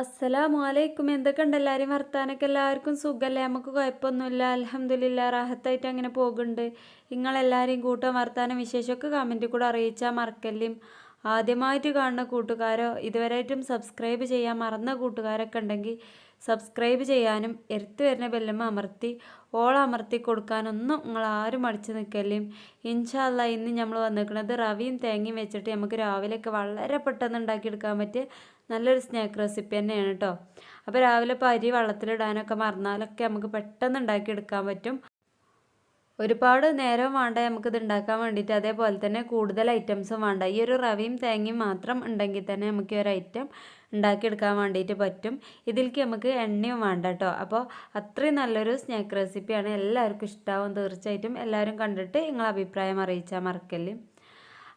അസ്സലാമു അലൈക്കും എന്തൊക്കെ ഉണ്ട് എല്ലാവരും വർത്താനൊക്കെ? എല്ലാവർക്കും സുഖമല്ലേ നമുക്ക് കുഴപ്പമൊന്നുമില്ല. അലഹമ്മദില്ല റാഹത്തായിട്ട് അങ്ങനെ പോകുന്നുണ്ട്. നിങ്ങളെല്ലാവരെയും കൂട്ടം വർത്താനം വിശേഷമൊക്കെ കമന്റിൽ കൂടെ അറിയിച്ചാൽ മറക്കല്ലും. ആദ്യമായിട്ട് കാണുന്ന കൂട്ടുകാരോ ഇതുവരെയായിട്ടും സബ്സ്ക്രൈബ് ചെയ്യാൻ മറന്ന കൂട്ടുകാരൊക്കെ ഉണ്ടെങ്കിൽ സബ്സ്ക്രൈബ് ചെയ്യാനും എടുത്തു വരുന്ന ബെല്ലമ്മ അമർത്തി ഓൾ അമർത്തി കൊടുക്കാനൊന്നും നിങ്ങൾ ആരും മടിച്ചു നിൽക്കല്ലേയും ഇൻഷാല്ല ഇന്ന് നമ്മൾ വന്നിരിക്കുന്നത് റവിയും തേങ്ങയും വെച്ചിട്ട് നമുക്ക് രാവിലെയൊക്കെ വളരെ പെട്ടെന്ന് ഉണ്ടാക്കിയെടുക്കാൻ പറ്റിയ നല്ലൊരു സ്നാക്ക് റെസിപ്പി തന്നെയാണ് കേട്ടോ അപ്പോൾ രാവിലെ ഇപ്പോൾ അരി വെള്ളത്തിലിടാനൊക്കെ മറന്നാലൊക്കെ നമുക്ക് പെട്ടെന്ന് ഉണ്ടാക്കിയെടുക്കാൻ പറ്റും. ഒരുപാട് നേരം വേണ്ട നമുക്കിത് ഉണ്ടാക്കാൻ വേണ്ടിയിട്ട്. അതേപോലെ തന്നെ കൂടുതൽ ഐറ്റംസും വേണ്ട. ഈ ഒരു റവയും തേങ്ങയും മാത്രം ഉണ്ടെങ്കിൽ തന്നെ നമുക്ക് ഈ ഒരു ഐറ്റം ഉണ്ടാക്കിയെടുക്കാൻ വേണ്ടിയിട്ട് പറ്റും. ഇതിലേക്ക് നമുക്ക് എണ്ണയും വേണ്ട കേട്ടോ. അപ്പോൾ അത്രയും നല്ലൊരു സ്നാക്ക് റെസിപ്പിയാണ്. എല്ലാവർക്കും ഇഷ്ടമാവും തീർച്ചയായിട്ടും. എല്ലാവരും കണ്ടിട്ട് നിങ്ങളെ അഭിപ്രായം അറിയിച്ചാൽ മറക്കല്ലേ.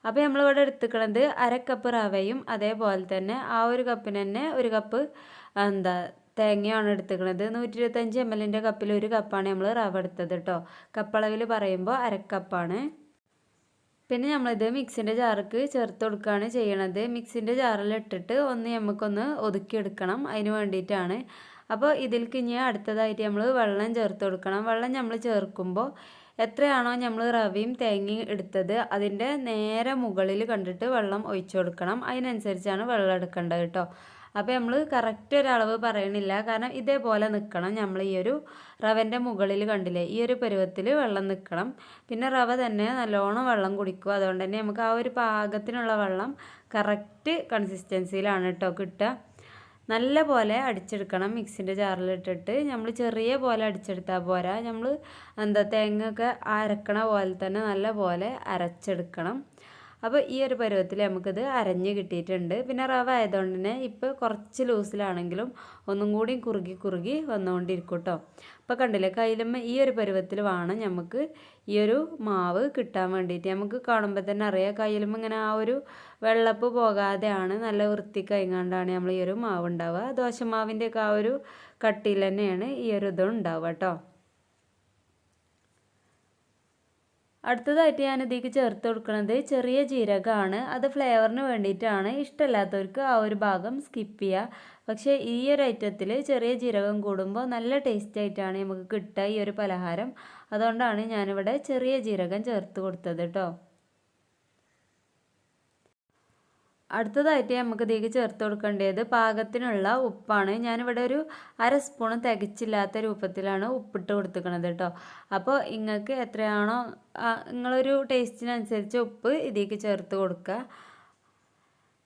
അപ്പോൾ നമ്മളിവിടെ എടുത്തുക്കണത് അര കപ്പ് റവയും അതേപോലെ തന്നെ ആ ഒരു കപ്പിന് തന്നെ ഒരു കപ്പ് എന്താ തേങ്ങയാണ് എടുത്തുക്കണത്. നൂറ്റി ഇരുപത്തഞ്ച് എം എല്ലിന്റെ കപ്പിൽ ഒരു കപ്പാണ് നമ്മൾ റവ എടുത്തത് കേട്ടോ കപ്പളവിൽ പറയുമ്പോൾ അരക്കപ്പാണ് പിന്നെ നമ്മളിത് മിക്സിന്റെ ജാർക്ക് ചേർത്ത് കൊടുക്കുകയാണ് ചെയ്യണത്. മിക്സിന്റെ ജാറിൽ ഇട്ടിട്ട് ഒന്ന് നമുക്കൊന്ന് ഒതുക്കിയെടുക്കണം അതിന് വേണ്ടിയിട്ടാണ്. അപ്പോൾ ഇതിൽക്ക് ഇനി അടുത്തതായിട്ട് നമ്മൾ വെള്ളം ചേർത്ത് കൊടുക്കണം. വെള്ളം നമ്മൾ ചേർക്കുമ്പോൾ എത്രയാണോ നമ്മൾ റവയും തേങ്ങയും എടുത്തത് അതിന്റെ നേരെ മുകളിൽ കണ്ടിട്ട് വെള്ളം ഒഴിച്ചു കൊടുക്കണം. അതിനനുസരിച്ചാണ് വെള്ളം എടുക്കേണ്ടത് കേട്ടോ അപ്പോൾ നമ്മൾ കറക്റ്റ് ഒരളവ് പറയണില്ല. കാരണം ഇതേപോലെ നിൽക്കണം നമ്മൾ ഈ ഒരു റവന്റെ മുകളിൽ കണ്ടില്ലേ? ഈ ഒരു പരുവത്തിൽ വെള്ളം നിൽക്കണം പിന്നെ റവ തന്നെ നല്ലോണം വെള്ളം കുടിക്കും അതുകൊണ്ട് തന്നെ നമുക്ക് ആ ഒരു പാകത്തിനുള്ള വെള്ളം കറക്റ്റ് കൺസിസ്റ്റൻസിയിലാണ് കേട്ടോ കിട്ടുക. നല്ല പോലെ അടിച്ചെടുക്കണം മിക്സിന്റെ ജാറിലിട്ടിട്ട് നമ്മൾ ചെറിയ പോലെ അടിച്ചെടുത്താൽ പോരാ. നമ്മൾ എന്താ തേങ്ങ ഒക്കെ അരക്കണ പോലെ തന്നെ നല്ല പോലെ അരച്ചെടുക്കണം. അപ്പോൾ ഈ ഒരു പരുവത്തിൽ നമുക്കിത് അരഞ്ഞ് കിട്ടിയിട്ടുണ്ട്. പിന്നെ റവ ആയതുകൊണ്ട് തന്നെ ഇപ്പോൾ കുറച്ച് ലൂസിലാണെങ്കിലും ഒന്നും കൂടി കുറുകി കുറുകി വന്നുകൊണ്ടിരിക്കും കേട്ടോ അപ്പോൾ കണ്ടില്ലേ കയ്യിലമ്മ ഈ ഒരു പരുവത്തിൽ വേണം നമുക്ക് ഈ ഒരു മാവ് കിട്ടാൻ വേണ്ടിയിട്ട്. നമുക്ക് കാണുമ്പോൾ തന്നെ അറിയാം കയ്യിലുമ്മ ഇങ്ങനെ ആ ഒരു വെള്ളപ്പ് പോകാതെയാണ് നല്ല വൃത്തി കൈങ്ങാണ്ടാണ് നമ്മൾ ഈ ഒരു മാവ് ഉണ്ടാവുക ദോശമാവിന്റെയൊക്കെ ആ ഒരു കട്ടിയിൽ തന്നെയാണ് ഈ ഒരു ഇതുണ്ടാവുക കേട്ടോ. അടുത്തതായിട്ട് ഞാൻ ഇതിലേക്ക് ചേർത്ത് കൊടുക്കുന്നത് ചെറിയ ജീരകമാണ്. അത് ഫ്ലേവറിന് വേണ്ടിയിട്ടാണ്. ഇഷ്ടമല്ലാത്തവർക്ക് ആ ഒരു ഭാഗം സ്കിപ്പ് ചെയ്യുക പക്ഷേ ഈ ഒരു ഐറ്റത്തിൽ ചെറിയ ജീരകം കൂടുമ്പോൾ നല്ല ടേസ്റ്റ് ആയിട്ടാണ് നമുക്ക് കിട്ടുക ഈ ഒരു പലഹാരം. അതുകൊണ്ടാണ് ഞാനിവിടെ ചെറിയ ജീരകം ചേർത്ത് കൊടുത്തത് കേട്ടോ. അടുത്തതായിട്ട് നമുക്ക് ഇതിലേക്ക് ചേർത്ത് കൊടുക്കേണ്ടത് പാകത്തിനുള്ള ഉപ്പാണ്. ഞാനിവിടെ ഒരു അര സ്പൂൺ തികച്ചില്ലാത്ത രൂപത്തിലാണ് ഉപ്പിട്ട് കൊടുത്തിരിക്കുന്നത് കേട്ടോ. അപ്പോൾ നിങ്ങൾക്ക് എത്രയാണോ നിങ്ങളൊരു ടേസ്റ്റിനനുസരിച്ച് ഉപ്പ് ഇതിലേക്ക് ചേർത്ത് കൊടുക്കുക.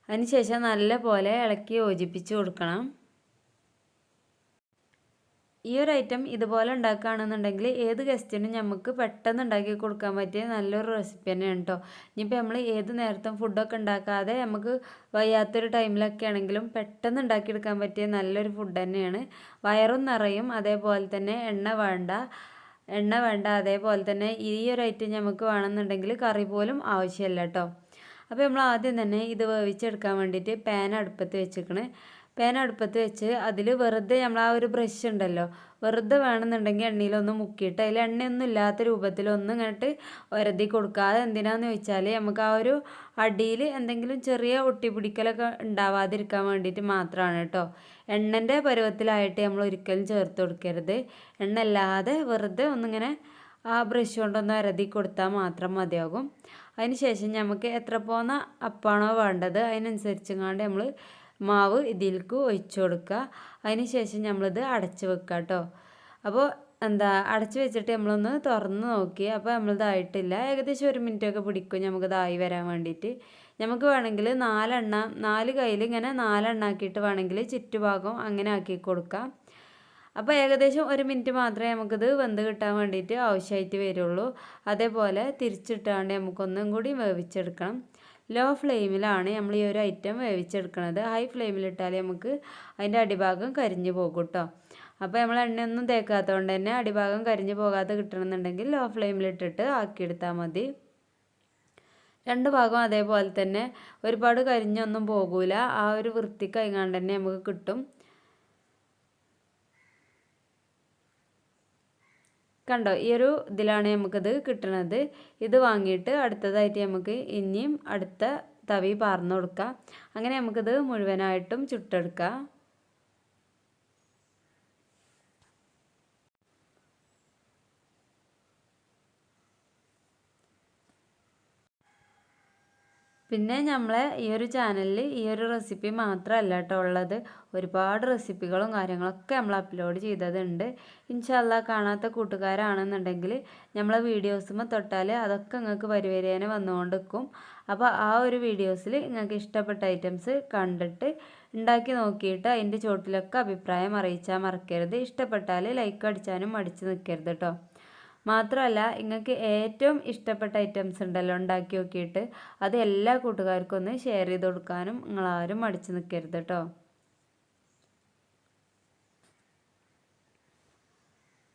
അതിനുശേഷം നല്ല പോലെ ഇളക്കി യോജിപ്പിച്ച് കൊടുക്കണം. ഈ ഒരു ഐറ്റം ഇതുപോലെ ഉണ്ടാക്കുകയാണെന്നുണ്ടെങ്കിൽ ഏത് ഗസ്റ്റിനും നമുക്ക് പെട്ടെന്ന് ഉണ്ടാക്കി കൊടുക്കാൻ പറ്റിയ നല്ലൊരു റെസിപ്പി തന്നെയാണ് കേട്ടോ ഇനിയിപ്പോൾ നമ്മൾ ഏത് നേരത്തും ഫുഡൊക്കെ ഉണ്ടാക്കാതെ നമുക്ക് വയ്യാത്തൊരു ടൈമിലൊക്കെ ആണെങ്കിലും പെട്ടെന്ന് ഉണ്ടാക്കിയെടുക്കാൻ പറ്റിയ നല്ലൊരു ഫുഡ് തന്നെയാണ്. വയറും നിറയും അതേപോലെ തന്നെ എണ്ണ വേണ്ട എണ്ണ വേണ്ട അതേപോലെ തന്നെ ഈ ഒരു ഐറ്റം നമുക്ക് വേണമെന്നുണ്ടെങ്കിൽ കറി പോലും ആവശ്യമില്ല കേട്ടോ അപ്പോൾ നമ്മൾ ആദ്യം തന്നെ ഇത് വേവിച്ചെടുക്കാൻ വേണ്ടിയിട്ട് പാൻ അടുപ്പത്ത് വെച്ചിരിക്കണേ. പാൻ അടുപ്പത്ത് വെച്ച് അതിൽ വെറുതെ നമ്മൾ ആ ഒരു ബ്രഷ് ഉണ്ടല്ലോ വെറുതെ വേണമെന്നുണ്ടെങ്കിൽ എണ്ണയിലൊന്ന് മുക്കിയിട്ട് അതിൽ എണ്ണയൊന്നും ഇല്ലാത്ത രൂപത്തിൽ ഒന്ന് ഇങ്ങോട്ട് ഒരതി കൊടുക്കാതെ എന്തിനാന്ന് ചോദിച്ചാൽ നമുക്ക് ആ ഒരു അടിയിൽ എന്തെങ്കിലും ചെറിയ ഒട്ടിപ്പിടിക്കലൊക്കെ ഉണ്ടാവാതിരിക്കാൻ വേണ്ടിയിട്ട് മാത്രമാണ് കേട്ടോ. എണ്ണന്റെ പരുവത്തിലായിട്ട് നമ്മൾ ഒരിക്കലും ചേർത്ത് കൊടുക്കരുത്. എണ്ണ അല്ലാതെ വെറുതെ ഒന്നിങ്ങനെ ആ ബ്രഷ് കൊണ്ടൊന്ന് അരതി കൊടുത്താൽ മാത്രം മതിയാകും. അതിന് ശേഷം നമുക്ക് എത്ര പോകുന്ന അപ്പാണോ വേണ്ടത് അതിനനുസരിച്ചങ്ങാണ്ട് നമ്മൾ മാവ് ഇതിലേക്ക് ഒഴിച്ചു കൊടുക്കുക. അതിന് ശേഷം നമ്മളിത് അടച്ച് വെക്കുക കേട്ടോ. അപ്പോൾ എന്താ അടച്ച് വെച്ചിട്ട് നമ്മളൊന്ന് തുറന്ന് നോക്കി. അപ്പോൾ നമ്മളിതായിട്ടില്ല ഏകദേശം ഒരു മിനിറ്റൊക്കെ പിടിക്കും നമുക്കിതായി വരാൻ വേണ്ടിയിട്ട്. നമുക്ക് വേണമെങ്കിൽ നാലെണ്ണ നാല് കയ്യിൽ ഇങ്ങനെ നാലെണ്ണ ആക്കിയിട്ട് വേണമെങ്കിൽ ചുറ്റുഭാഗം അങ്ങനെ ആക്കി കൊടുക്കാം. അപ്പോൾ ഏകദേശം ഒരു മിനിറ്റ് മാത്രമേ നമുക്കിത് വെന്ത് കിട്ടാൻ വേണ്ടിയിട്ട് ആവശ്യമായിട്ട് വരുള്ളൂ. അതേപോലെ തിരിച്ചിട്ടാണ്ട് നമുക്കൊന്നും കൂടി വേവിച്ചെടുക്കണം. ലോ ഫ്ലെയിമിലാണ് നമ്മൾ ഈ ഒരു ഐറ്റം വേവിച്ചെടുക്കുന്നത് ഹൈ ഫ്ലെയിമിലിട്ടാൽ നമുക്ക് അതിന്റെ അടിഭാഗം കരിഞ്ഞു പോകും കേട്ടോ അപ്പോൾ നമ്മൾ എണ്ണയൊന്നും തേക്കാത്തതുകൊണ്ട് തന്നെ അടിഭാഗം കരിഞ്ഞു പോകാതെ കിട്ടണമെന്നുണ്ടെങ്കിൽ ലോ ഫ്ലെയിമിലിട്ടിട്ട് ആക്കിയെടുത്താൽ മതി. രണ്ട് ഭാഗം അതേപോലെ തന്നെ ഒരുപാട് കരിഞ്ഞൊന്നും പോകില്ല ആ ഒരു വൃത്തിക്ക് അതിങ്ങാണ്ട് തന്നെ നമുക്ക് കിട്ടും. കണ്ടോ ഈ ഒരു ഇതിലാണ് നമുക്കിത് കിട്ടണത്. ഇത് വാങ്ങിയിട്ട് അടുത്തതായിട്ട് നമുക്ക് ഇനിയും അടുത്ത തവി പാർന്നു കൊടുക്കാം. അങ്ങനെ നമുക്കിത് മുഴുവനായിട്ടും ചുട്ടെടുക്കാം. പിന്നെ നമ്മളെ ഈ ഒരു ചാനലിൽ ഈ ഒരു റെസിപ്പി മാത്രമല്ല കേട്ടോ ഉള്ളത്. ഒരുപാട് റെസിപ്പികളും കാര്യങ്ങളൊക്കെ നമ്മൾ അപ്ലോഡ് ചെയ്തതുണ്ട്. ഇൻഷല്ല കാണാത്ത കൂട്ടുകാരാണെന്നുണ്ടെങ്കിൽ നമ്മളെ വീഡിയോസുമ്പോൾ തൊട്ടാൽ അതൊക്കെ നിങ്ങൾക്ക് വരുവരേനെ വന്നുകൊണ്ട് നിൽക്കും അപ്പോൾ ആ ഒരു വീഡിയോസിൽ നിങ്ങൾക്ക് ഇഷ്ടപ്പെട്ട ഐറ്റംസ് കണ്ടിട്ട് ഉണ്ടാക്കി നോക്കിയിട്ട് അതിന്റെ ചോട്ടിലൊക്കെ അഭിപ്രായം അറിയിച്ചാൽ മറക്കരുത്. ഇഷ്ടപ്പെട്ടാൽ ലൈക്ക് അടിച്ചാനും മടിച്ച് നിൽക്കരുത് കേട്ടോ മാത്രമല്ല നിങ്ങൾക്ക് ഏറ്റവും ഇഷ്ടപ്പെട്ട ഐറ്റംസ് ഉണ്ടല്ലോ ഉണ്ടാക്കി നോക്കിയിട്ട്. അത് എല്ലാ കൂട്ടുകാർക്കും ഒന്ന് ഷെയർ ചെയ്ത് കൊടുക്കാനും നിങ്ങളാരും മടിച്ചു നിൽക്കരുത് കേട്ടോ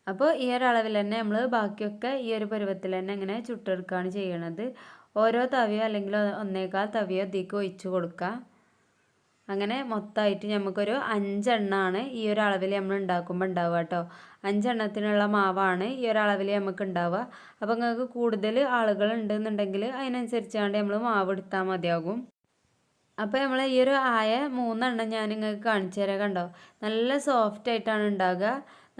അപ്പോൾ ഈ ഒരു അളവിൽ തന്നെ നമ്മൾ ബാക്കിയൊക്കെ ഈ ഒരു പരുവത്തിൽ തന്നെ ഇങ്ങനെ ചുട്ടെടുക്കുകയാണ് ചെയ്യണത്. ഓരോ തവിയോ അല്ലെങ്കിൽ ഒന്നേകാൽ തവിയോ ഇതിലേക്ക് ഒഴിച്ച് കൊടുക്കുക അങ്ങനെ മൊത്തമായിട്ട് നമുക്കൊരു അഞ്ചെണ്ണമാണ് ഈ ഒരു അളവിൽ നമ്മൾ ഉണ്ടാക്കുമ്പോൾ ഉണ്ടാവുക കേട്ടോ അഞ്ചെണ്ണത്തിനുള്ള മാവാണ് ഈ ഒരു അളവിൽ നമുക്ക് ഉണ്ടാവുക അപ്പോൾ നിങ്ങൾക്ക് കൂടുതൽ ആളുകൾ ഉണ്ടെന്നുണ്ടെങ്കിൽ അതിനനുസരിച്ചാണ്ട് നമ്മൾ മാവ് എടുത്താൽ മതിയാകും. അപ്പോൾ നമ്മൾ ഈ ഒരു ആയ മൂന്നെണ്ണം ഞാൻ നിങ്ങൾക്ക് കാണിച്ചു തരാം കണ്ടോ. നല്ല സോഫ്റ്റ് ആയിട്ടാണ് ഉണ്ടാകുക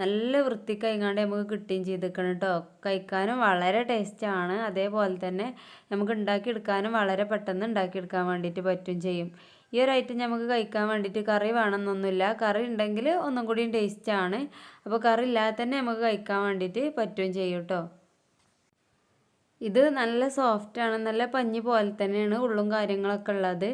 നല്ല വൃത്തി കൈകാണ്ട് നമുക്ക് കിട്ടുകയും ചെയ്തിരിക്കണം കേട്ടോ കഴിക്കാനും വളരെ ടേസ്റ്റാണ് അതേപോലെ തന്നെ നമുക്ക് ഉണ്ടാക്കിയെടുക്കാനും വളരെ പെട്ടെന്ന് ഉണ്ടാക്കിയെടുക്കാൻ വേണ്ടിയിട്ട് പറ്റും ചെയ്യും. ഈ ഒരു ഐറ്റം നമുക്ക് കഴിക്കാൻ വേണ്ടിയിട്ട് കറി വേണമെന്നൊന്നുമില്ല. കറി ഉണ്ടെങ്കിൽ ഒന്നും കൂടിയും ടേസ്റ്റാണ് അപ്പോൾ കറി ഇല്ലാതെ തന്നെ നമുക്ക് കഴിക്കാൻ വേണ്ടിയിട്ട് പറ്റുകയും ചെയ്യും കേട്ടോ. ഇത് നല്ല സോഫ്റ്റാണ് നല്ല പഞ്ഞി പോലെ തന്നെയാണ് ഉള്ളും കാര്യങ്ങളൊക്കെ ഉള്ളത്.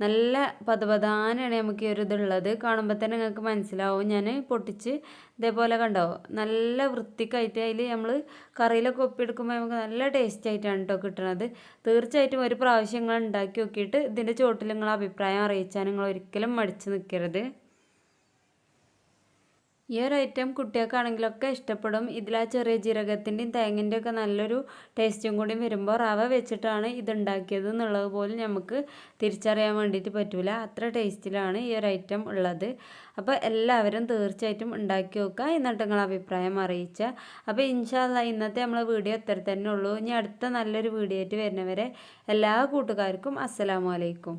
നല്ല പതപതാനാണ് നമുക്ക് ഈ ഒരു ഇതുള്ളത്. കാണുമ്പോൾ തന്നെ നിങ്ങൾക്ക് മനസ്സിലാവും. ഞാൻ പൊട്ടിച്ച് ഇതേപോലെ കണ്ടോ? നല്ല വൃത്തിക്കായിട്ട് അതിൽ നമ്മൾ കറിയിലൊക്കെ ഒപ്പിയെടുക്കുമ്പോൾ നമുക്ക് നല്ല ടേസ്റ്റ് ആയിട്ടാണ് കേട്ടോ കിട്ടുന്നത് തീർച്ചയായിട്ടും ഒരു പ്രാവശ്യം നിങ്ങൾ ഉണ്ടാക്കി നോക്കിയിട്ട് ഇതിന്റെ ചോട്ടിൽ നിങ്ങൾ അഭിപ്രായം അറിയിച്ചാൽ നിങ്ങൾ ഒരിക്കലും മടിച്ച് നിൽക്കരുത് ഈ ഒരു ഐറ്റം കുട്ടികൾക്കാണെങ്കിലൊക്കെ ഇഷ്ടപ്പെടും. ഇതിൽ ആ ചെറിയ ജീരകത്തിന്റെയും തേങ്ങന്റെയും ഒക്കെ നല്ലൊരു ടേസ്റ്റും കൂടി വരുമ്പോൾ റവ വെച്ചിട്ടാണ് ഇത് ഉണ്ടാക്കിയത് എന്നുള്ളത് പോലും നമുക്ക് തിരിച്ചറിയാൻ വേണ്ടിയിട്ട് പറ്റില്ല അത്ര ടേസ്റ്റിലാണ് ഈ ഒരു ഐറ്റം ഉള്ളത്. അപ്പോൾ എല്ലാവരും തീർച്ചയായിട്ടും ഉണ്ടാക്കി നോക്കുക എന്നിട്ട് നിങ്ങൾ അഭിപ്രായം അറിയിച്ചാൽ അപ്പോൾ ഇൻഷാല്ല ഇന്നത്തെ നമ്മളെ വീഡിയോ എത്ര തന്നെ ഉള്ളൂ. ഇനി അടുത്ത നല്ലൊരു വീഡിയോ ആയിട്ട് വരുന്നവരെ എല്ലാ കൂട്ടുകാർക്കും അസ്സലാമു അലൈക്കും.